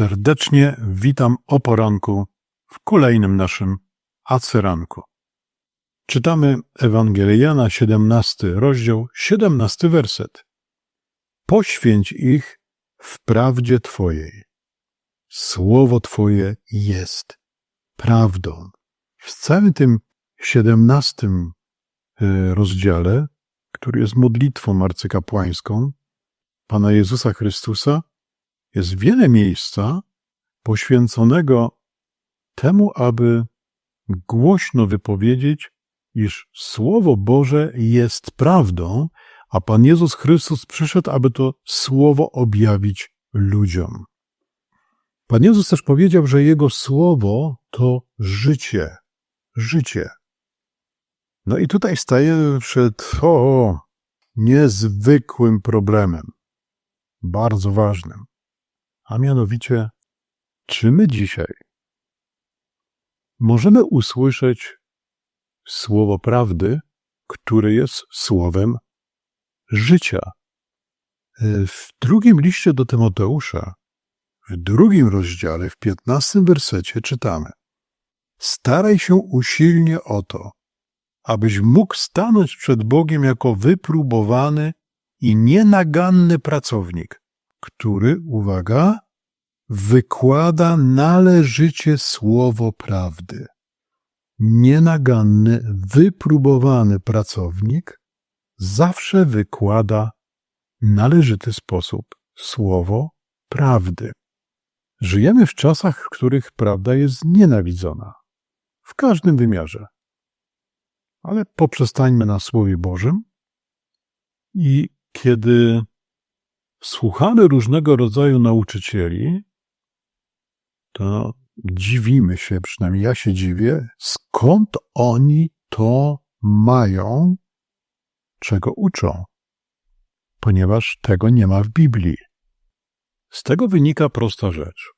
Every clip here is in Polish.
Serdecznie witam o poranku w kolejnym naszym Aceranku. Czytamy Ewangeliana, 17 rozdział, 17 werset. Poświęć ich w prawdzie Twojej. Słowo Twoje jest prawdą. W całym tym 17 e, rozdziale, który jest modlitwą arcykapłańską Pana Jezusa Chrystusa, jest wiele miejsca poświęconego temu, aby głośno wypowiedzieć, iż Słowo Boże jest prawdą, a Pan Jezus Chrystus przyszedł, aby to Słowo objawić ludziom. Pan Jezus też powiedział, że Jego Słowo to życie. Życie. No i tutaj stajemy przed o, niezwykłym problemem, bardzo ważnym. A mianowicie, czy my dzisiaj możemy usłyszeć słowo prawdy, które jest słowem życia? W drugim liście do Tymoteusza, w drugim rozdziale, w piętnastym wersecie czytamy: Staraj się usilnie o to, abyś mógł stanąć przed Bogiem jako wypróbowany i nienaganny pracownik, który, uwaga, wykłada należycie słowo prawdy. Nienaganny, wypróbowany pracownik zawsze wykłada należyty sposób słowo prawdy. Żyjemy w czasach, w których prawda jest nienawidzona. W każdym wymiarze. Ale poprzestańmy na Słowie Bożym i kiedy słuchamy różnego rodzaju nauczycieli, to dziwimy się, przynajmniej ja się dziwię, skąd oni to mają, czego uczą, ponieważ tego nie ma w Biblii. Z tego wynika prosta rzecz.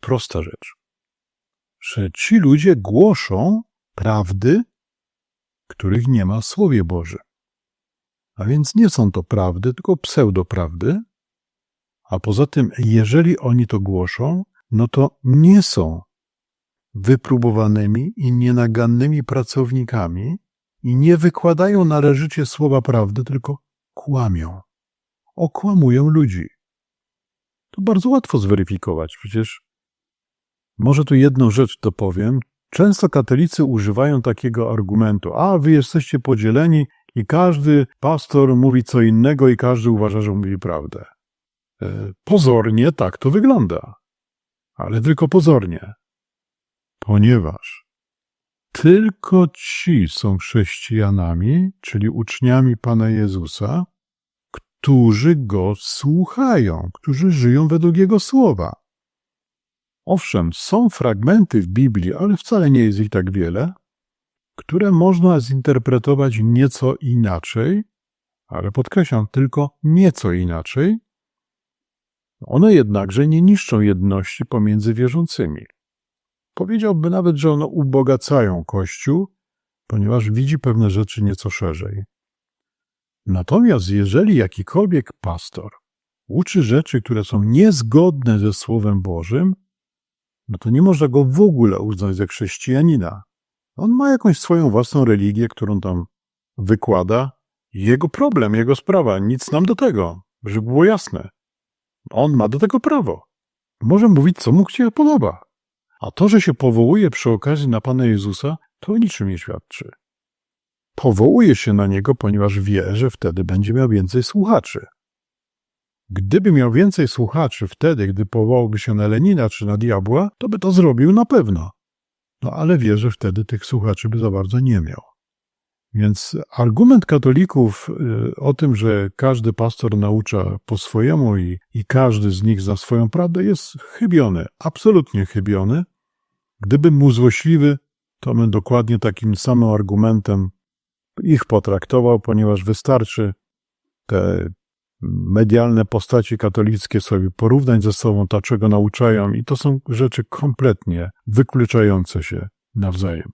Prosta rzecz. Że ci ludzie głoszą prawdy, których nie ma w Słowie Bożym. A więc nie są to prawdy, tylko pseudoprawdy. A poza tym, jeżeli oni to głoszą, no to nie są wypróbowanymi i nienagannymi pracownikami i nie wykładają należycie słowa prawdy, tylko kłamią. Okłamują ludzi. To bardzo łatwo zweryfikować. Przecież może tu jedną rzecz to powiem. Często katolicy używają takiego argumentu: A wy jesteście podzieleni i każdy pastor mówi co innego i każdy uważa, że mówi prawdę. E, pozornie tak to wygląda, ale tylko pozornie, ponieważ tylko ci są chrześcijanami, czyli uczniami Pana Jezusa, którzy go słuchają, którzy żyją według Jego słowa. Owszem, są fragmenty w Biblii, ale wcale nie jest ich tak wiele, które można zinterpretować nieco inaczej, ale podkreślam tylko nieco inaczej. One jednakże nie niszczą jedności pomiędzy wierzącymi. Powiedziałbym nawet, że one ubogacają Kościół, ponieważ widzi pewne rzeczy nieco szerzej. Natomiast jeżeli jakikolwiek pastor uczy rzeczy, które są niezgodne ze Słowem Bożym, no to nie można go w ogóle uznać za chrześcijanina. On ma jakąś swoją własną religię, którą tam wykłada. Jego problem, jego sprawa, nic nam do tego, żeby było jasne. On ma do tego prawo. Może mówić, co mu się podoba. A to, że się powołuje przy okazji na Pana Jezusa, to niczym nie świadczy. Powołuje się na Niego, ponieważ wie, że wtedy będzie miał więcej słuchaczy. Gdyby miał więcej słuchaczy wtedy, gdy powołałby się na Lenina czy na diabła, to by to zrobił na pewno. No ale wie, że wtedy tych słuchaczy by za bardzo nie miał. Więc argument katolików y, o tym, że każdy pastor naucza po swojemu i, i każdy z nich za swoją prawdę jest chybiony, absolutnie chybiony. Gdybym mu złośliwy, to bym dokładnie takim samym argumentem ich potraktował, ponieważ wystarczy te medialne postaci katolickie sobie porównać ze sobą, to czego nauczają, i to są rzeczy kompletnie wykluczające się nawzajem.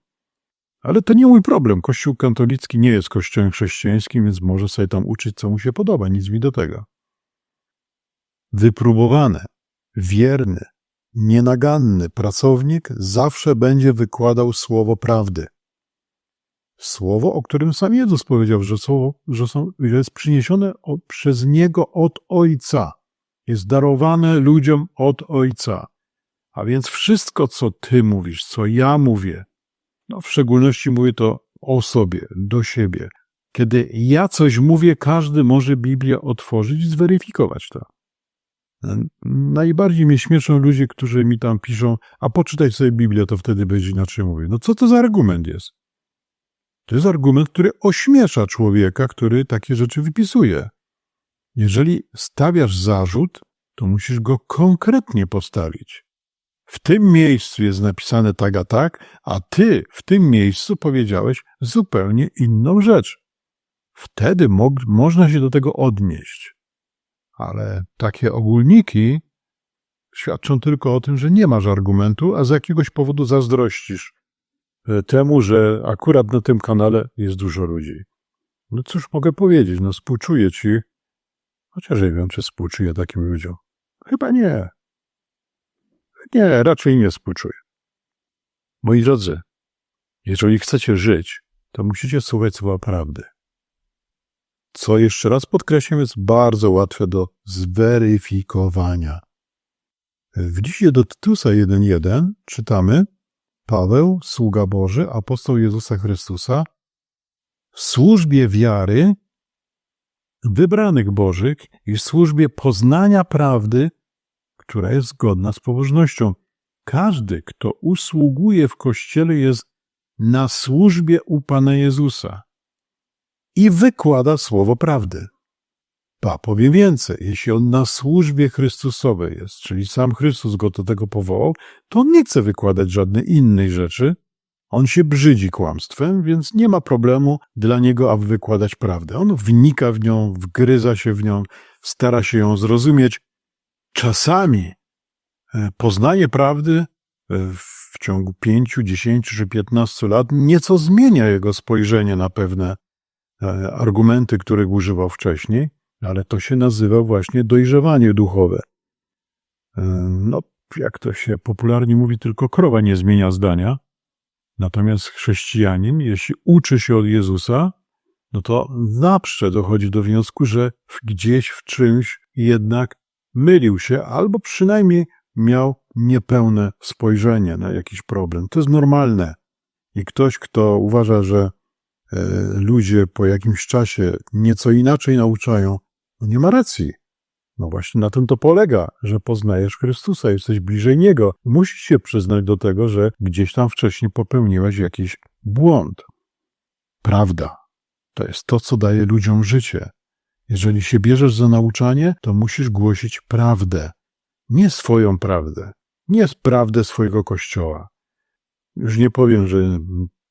Ale to nie mój problem. Kościół katolicki nie jest kościołem chrześcijańskim, więc może sobie tam uczyć, co mu się podoba, nic mi do tego. Wypróbowane, wierny, nienaganny pracownik zawsze będzie wykładał słowo prawdy. Słowo, o którym sam Jezus powiedział, że, słowo, że, są, że jest przyniesione o, przez Niego od Ojca. Jest darowane ludziom od Ojca. A więc wszystko, co Ty mówisz, co ja mówię, no w szczególności mówię to o sobie, do siebie. Kiedy ja coś mówię, każdy może Biblię otworzyć i zweryfikować to. Najbardziej mnie śmieszą ludzie, którzy mi tam piszą, a poczytaj sobie Biblię, to wtedy będzie inaczej mówię. No co to za argument jest? To jest argument, który ośmiesza człowieka, który takie rzeczy wypisuje. Jeżeli stawiasz zarzut, to musisz go konkretnie postawić. W tym miejscu jest napisane tak a tak, a ty w tym miejscu powiedziałeś zupełnie inną rzecz. Wtedy mo można się do tego odnieść. Ale takie ogólniki świadczą tylko o tym, że nie masz argumentu, a z jakiegoś powodu zazdrościsz e, temu, że akurat na tym kanale jest dużo ludzi. No cóż mogę powiedzieć, no współczuję ci, chociaż nie wiem, czy współczuję takim ludziom. Chyba nie. Nie, raczej nie współczuję. Moi drodzy, jeżeli chcecie żyć, to musicie słuchać słowa prawdy. Co jeszcze raz podkreślam, jest bardzo łatwe do zweryfikowania. W liście do Tytusa 1.1 czytamy Paweł, sługa Boży, apostoł Jezusa Chrystusa, w służbie wiary wybranych Bożych i w służbie poznania prawdy, która jest zgodna z pobożnością. Każdy, kto usługuje w Kościele, jest na służbie u Pana Jezusa i wykłada słowo prawdy. Pa, powiem więcej, jeśli on na służbie Chrystusowej jest, czyli sam Chrystus go do tego powołał, to on nie chce wykładać żadnej innej rzeczy. On się brzydzi kłamstwem, więc nie ma problemu dla niego, aby wykładać prawdę. On wnika w nią, wgryza się w nią, stara się ją zrozumieć. Czasami e, poznanie prawdy e, w ciągu pięciu, dziesięciu czy piętnastu lat nieco zmienia jego spojrzenie na pewne E, argumenty, których używał wcześniej, ale to się nazywa właśnie dojrzewanie duchowe. No, jak to się popularnie mówi, tylko krowa nie zmienia zdania. Natomiast chrześcijanin, jeśli uczy się od Jezusa, no to zawsze dochodzi do wniosku, że gdzieś w czymś jednak mylił się, albo przynajmniej miał niepełne spojrzenie na jakiś problem. To jest normalne. I ktoś, kto uważa, że E, ludzie po jakimś czasie nieco inaczej nauczają, no nie ma racji. No właśnie na tym to polega, że poznajesz Chrystusa, jesteś bliżej Niego. Musisz się przyznać do tego, że gdzieś tam wcześniej popełniłeś jakiś błąd. Prawda. To jest to, co daje ludziom życie. Jeżeli się bierzesz za nauczanie, to musisz głosić prawdę. Nie swoją prawdę. Nie prawdę swojego kościoła. Już nie powiem, że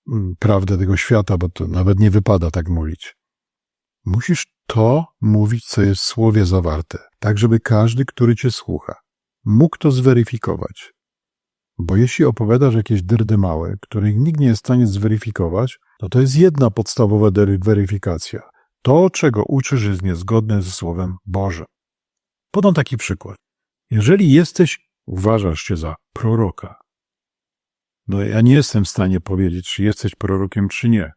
Mm, prawdę tego świata, bo to nawet nie wypada tak mówić. Musisz to mówić, co jest w słowie zawarte, tak żeby każdy, który cię słucha, mógł to zweryfikować. Bo jeśli opowiadasz jakieś dyrdy małe, których nikt nie jest w stanie zweryfikować, to to jest jedna podstawowa weryfikacja. To, czego uczysz, jest niezgodne ze Słowem Bożym. Podam taki przykład. Jeżeli jesteś, uważasz się za proroka, no ja nie jestem w stanie powiedzieć, czy jesteś prorokiem, czy nie.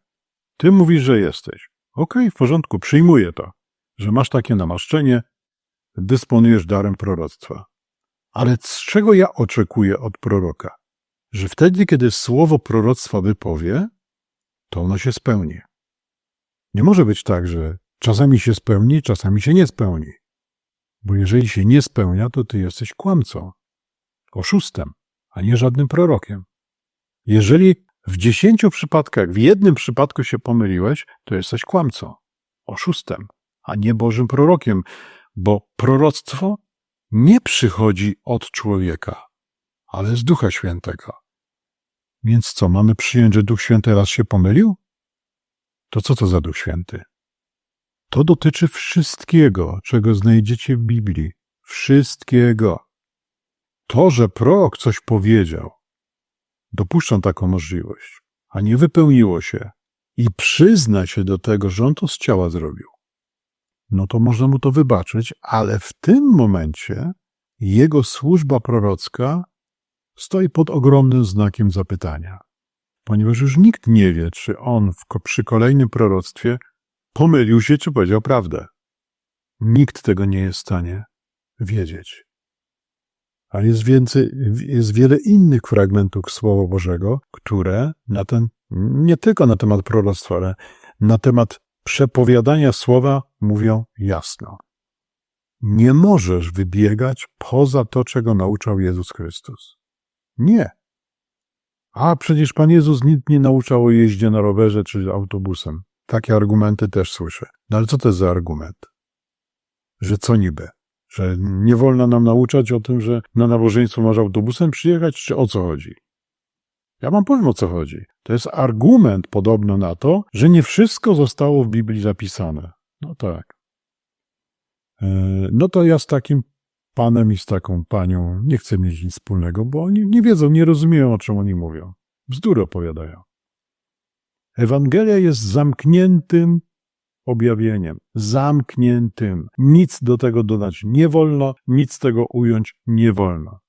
Ty mówisz, że jesteś. Okej, okay, w porządku, przyjmuję to, że masz takie namaszczenie, dysponujesz darem proroctwa. Ale z czego ja oczekuję od proroka? Że wtedy, kiedy słowo proroctwa wypowie, to ono się spełni. Nie może być tak, że czasami się spełni, czasami się nie spełni. Bo jeżeli się nie spełnia, to ty jesteś kłamcą, oszustem, a nie żadnym prorokiem. Jeżeli w dziesięciu przypadkach, w jednym przypadku się pomyliłeś, to jesteś kłamcą, oszustem, a nie Bożym prorokiem, bo proroctwo nie przychodzi od człowieka, ale z Ducha Świętego. Więc co, mamy przyjąć, że Duch Święty raz się pomylił? To co to za Duch Święty? To dotyczy wszystkiego, czego znajdziecie w Biblii. Wszystkiego. To, że prorok coś powiedział, dopuszczą taką możliwość, a nie wypełniło się i przyzna się do tego, że on to z ciała zrobił, no to można mu to wybaczyć, ale w tym momencie jego służba prorocka stoi pod ogromnym znakiem zapytania, ponieważ już nikt nie wie, czy on w, przy kolejnym proroctwie pomylił się, czy powiedział prawdę. Nikt tego nie jest w stanie wiedzieć. Ale jest więcej, jest wiele innych fragmentów Słowa Bożego, które na ten, nie tylko na temat proroctwa, ale na temat przepowiadania słowa mówią jasno. Nie możesz wybiegać poza to, czego nauczał Jezus Chrystus. Nie. A przecież Pan Jezus nikt nie nauczał o jeździe na rowerze czy autobusem. Takie argumenty też słyszę. No ale co to jest za argument? Że co niby? Że nie wolno nam nauczać o tym, że na nabożeństwo może autobusem przyjechać, czy o co chodzi? Ja wam powiem o co chodzi. To jest argument podobno na to, że nie wszystko zostało w Biblii zapisane. No tak. E, no to ja z takim panem i z taką panią nie chcę mieć nic wspólnego, bo oni nie wiedzą, nie rozumieją, o czym oni mówią. Bzdury opowiadają. Ewangelia jest zamkniętym objawieniem, zamkniętym. Nic do tego dodać nie wolno, nic tego ująć nie wolno.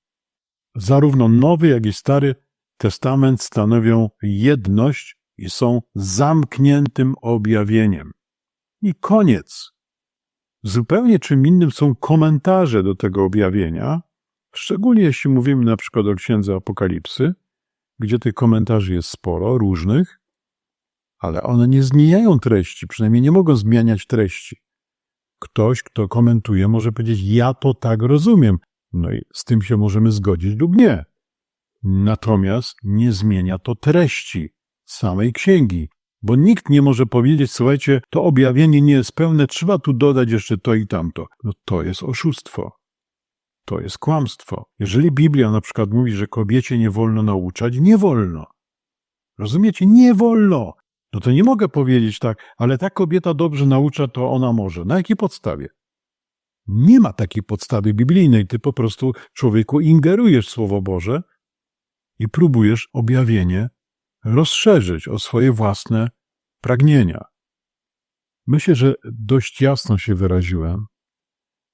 Zarówno Nowy, jak i Stary Testament stanowią jedność i są zamkniętym objawieniem. I koniec. Zupełnie czym innym są komentarze do tego objawienia, szczególnie jeśli mówimy na przykład o Księdze Apokalipsy, gdzie tych komentarzy jest sporo, różnych, ale one nie zmieniają treści, przynajmniej nie mogą zmieniać treści. Ktoś, kto komentuje, może powiedzieć: Ja to tak rozumiem. No i z tym się możemy zgodzić lub nie. Natomiast nie zmienia to treści samej księgi, bo nikt nie może powiedzieć: Słuchajcie, to objawienie nie jest pełne, trzeba tu dodać jeszcze to i tamto. No to jest oszustwo. To jest kłamstwo. Jeżeli Biblia na przykład mówi, że kobiecie nie wolno nauczać, nie wolno. Rozumiecie? Nie wolno. No to nie mogę powiedzieć tak, ale ta kobieta dobrze naucza, to ona może. Na jakiej podstawie? Nie ma takiej podstawy biblijnej. Ty po prostu człowieku ingerujesz Słowo Boże i próbujesz objawienie rozszerzyć o swoje własne pragnienia. Myślę, że dość jasno się wyraziłem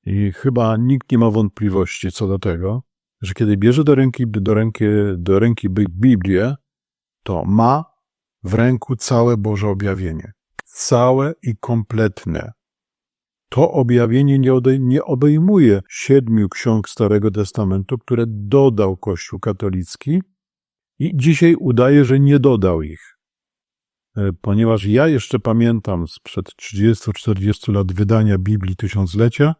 i chyba nikt nie ma wątpliwości co do tego, że kiedy bierze do ręki, do ręki, do ręki Biblię, to ma w ręku całe Boże objawienie. Całe i kompletne. To objawienie nie, obejmuje siedmiu ksiąg Starego Testamentu, które dodał Kościół katolicki i dzisiaj udaje, że nie dodał ich. E, ponieważ ja jeszcze pamiętam sprzed 30-40 lat wydania Biblii Tysiąclecia,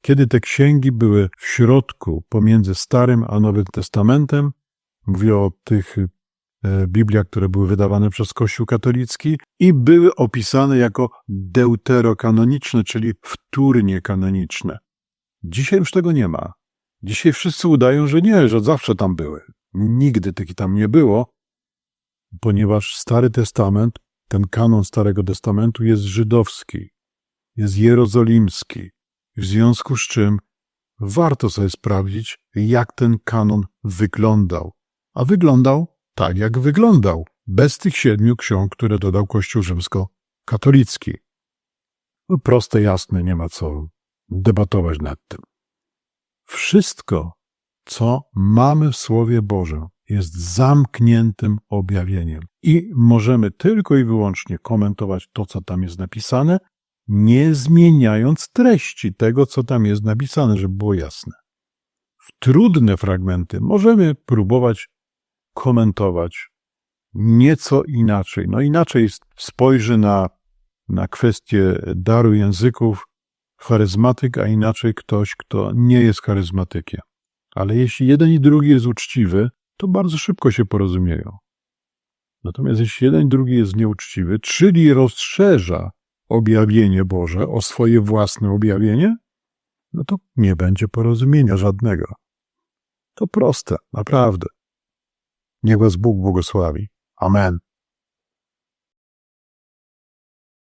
kiedy te księgi były w środku pomiędzy Starym a Nowym Testamentem, mówię o tych E, Biblia, które były wydawane przez Kościół katolicki i były opisane jako deuterokanoniczne, czyli wtórnie kanoniczne. Dzisiaj już tego nie ma. Dzisiaj wszyscy udają, że nie, że zawsze tam były. Nigdy tych tam nie było, ponieważ Stary Testament, ten kanon Starego Testamentu jest żydowski, jest jerozolimski, w związku z czym warto sobie sprawdzić, jak ten kanon wyglądał. A wyglądał tak, jak wyglądał, bez tych siedmiu ksiąg, które dodał Kościół rzymskokatolicki. No, proste, jasne, nie ma co debatować nad tym. Wszystko, co mamy w Słowie Bożym, jest zamkniętym objawieniem i możemy tylko i wyłącznie komentować to, co tam jest napisane, nie zmieniając treści tego, co tam jest napisane, żeby było jasne. W trudne fragmenty możemy próbować komentować nieco inaczej. No inaczej spojrzy na, na kwestię daru języków charyzmatyk, a inaczej ktoś, kto nie jest charyzmatykiem. Ale jeśli jeden i drugi jest uczciwy, to bardzo szybko się porozumieją. Natomiast jeśli jeden i drugi jest nieuczciwy, czyli rozszerza objawienie Boże o swoje własne objawienie, no to nie będzie porozumienia żadnego. To proste, naprawdę. Niech Was Bóg błogosławi. Amen.